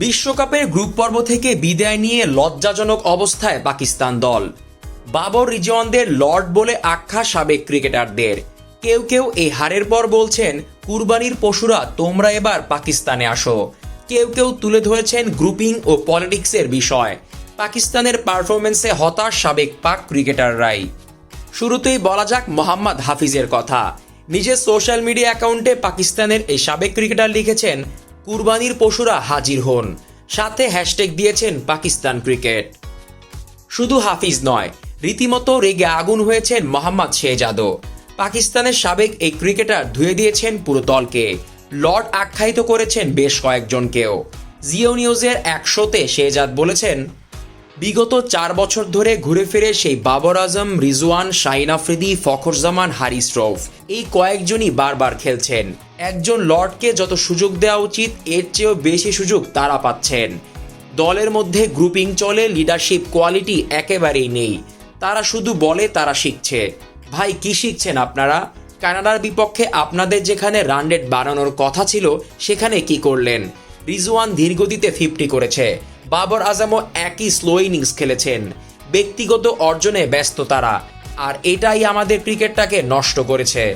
বিশ্বকাপের গ্রুপ পর্ব থেকে বিদায় নিয়ে লজ্জাজনক অবস্থায় পাকিস্তান দল। বাবর রিজওয়ানদের লর্ড বলে আখ্যা সাবেক ক্রিকেটারদের। কেউ কেউ এই হারের পর বলছেন, কুরবানির পশুরা, তোমরা এবার পাকিস্তানে আসো। কেউ কেউ তুলে ধরেছেন গ্রুপিং ও পলিটিক্সের বিষয়। পাকিস্তানের পারফরমেন্সে হতাশ সাবেক পাক ক্রিকেটাররাই। শুরুতেই বলা যাক মোহাম্মদ হাফিজের কথা। নিজের সোশ্যাল মিডিয়া অ্যাকাউন্টে পাকিস্তানের এই সাবেক ক্রিকেটার লিখেছেন কুরবানির পশুরা হাজির হন। সাথে হ্যাশট্যাগ দিয়েছেন পাকিস্তান ক্রিকেট। শুধু হাফিজ নয়, রীতিমতো রেগে আগুন হয়েছেন মোহাম্মদ শেহজাদও। পাকিস্তানের সাবেক এই ক্রিকেটার ধুয়ে দিয়েছেন পুরো দলকে। লর্ড আখ্যায়িত করেছেন বেশ কয়েকজনকেও। জিও নিউজের একশোতে শেহজাদ বলেছেন বিগত চার বছর ধরে ঘুরে ফিরে সেই বাবর আজম, রিজওয়ান, শাহিন আফ্রিদি ফখরজামান হারিস রৌফ। এই কয়েকজনই বারবার খেলছেন। একজন লর্ডকে যত সুযোগ দেওয়া উচিত, এর চেয়েও বেশি সুযোগ তারা পাচ্ছেন। দলের মধ্যে গ্রুপিং চলে, লিডারশিপ কোয়ালিটি একেবারেই নেই। তারা শুধু বলে তারা শিখছে। ভাই, কি শিখছেন আপনারা? কানাডার বিপক্ষে আপনাদের যেখানে রান রেট বাড়ানোর কথা ছিল, সেখানে কি করলেন? রিজওয়ান ধীরগতিতে ফিফটি করেছে। বাবর আজমও একই স্লো ইনিংস খেলেছেন। ব্যক্তিগত অর্জনে ব্যস্ত তারা, আর এটাই আমাদের ক্রিকেটটাকে নষ্ট করেছে।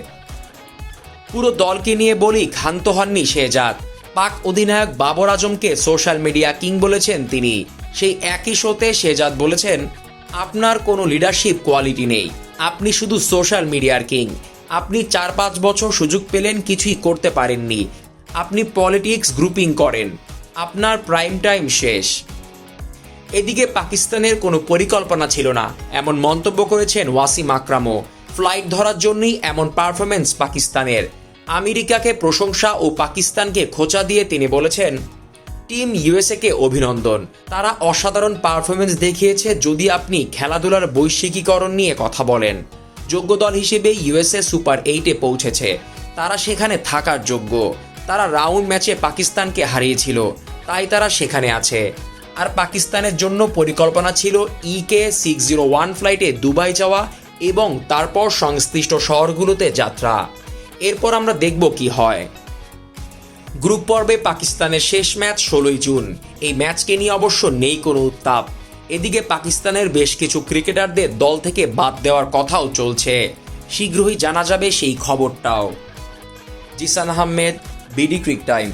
পুরো দলকে নিয়ে বলি ক্ষান্ত হননি শেহজাদ। পাক অধিনায়ক বাবর আজমকে সোশ্যাল মিডিয়া কিং বলেছেন তিনি। সেই একই শোতে শেহজাদ বলেছেন, আপনার কোনো লিডারশিপ কোয়ালিটি নেই। আপনি শুধু সোশ্যাল মিডিয়ার কিং। আপনি চার পাঁচ বছর সুযোগ পেলেন, কিছুই করতে পারেননি। আপনি পলিটিক্স গ্রুপিং করেন। আপনার প্রাইম টাইম শেষ। এদিকে পাকিস্তানের কোনো পরিকল্পনা ছিল না। এমন মন্তব্য করেছেন ওয়াসিম আকরামও। ফ্লাইট ধরার জন্যই এমন পারফরমেন্স পাকিস্তানের। আমেরিকাকে প্রশংসা ও পাকিস্তানকে খোঁচা দিয়ে তিনি বলেছেন টিম ইউএসএ কে অভিনন্দন। তারা অসাধারণ পারফরমেন্স দেখিয়েছে যদি আপনি খেলাধুলার বৈশ্বিকীকরণ নিয়ে কথা বলেন। যোগ্য দল হিসেবে ইউএসএ সুপার এইটে পৌঁছেছে। তারা সেখানে থাকার যোগ্য। তারা রাউন্ড ম্যাচে পাকিস্তানকে হারিয়েছিল, তাই তারা সেখানে আছে। আর পাকিস্তানের জন্য পরিকল্পনা ছিল ইকে সিক্স জিরো ওয়ান ফ্লাইটে দুবাই যাওয়া এবং তারপর সংশ্লিষ্ট শহরগুলোতে যাত্রা। এরপর আমরা দেখব কি হয়। গ্রুপ পর্বে পাকিস্তানের শেষ ম্যাচ ষোলোই জুন। এই ম্যাচকে নিয়ে অবশ্য নেই কোনো উত্তাপ। এদিকে পাকিস্তানের বেশ কিছু ক্রিকেটারদের দল থেকে বাদ দেওয়ার কথাও চলছে। শীঘ্রই জানা যাবে সেই খবরটাও। Zisan Ahmed BD Crictime.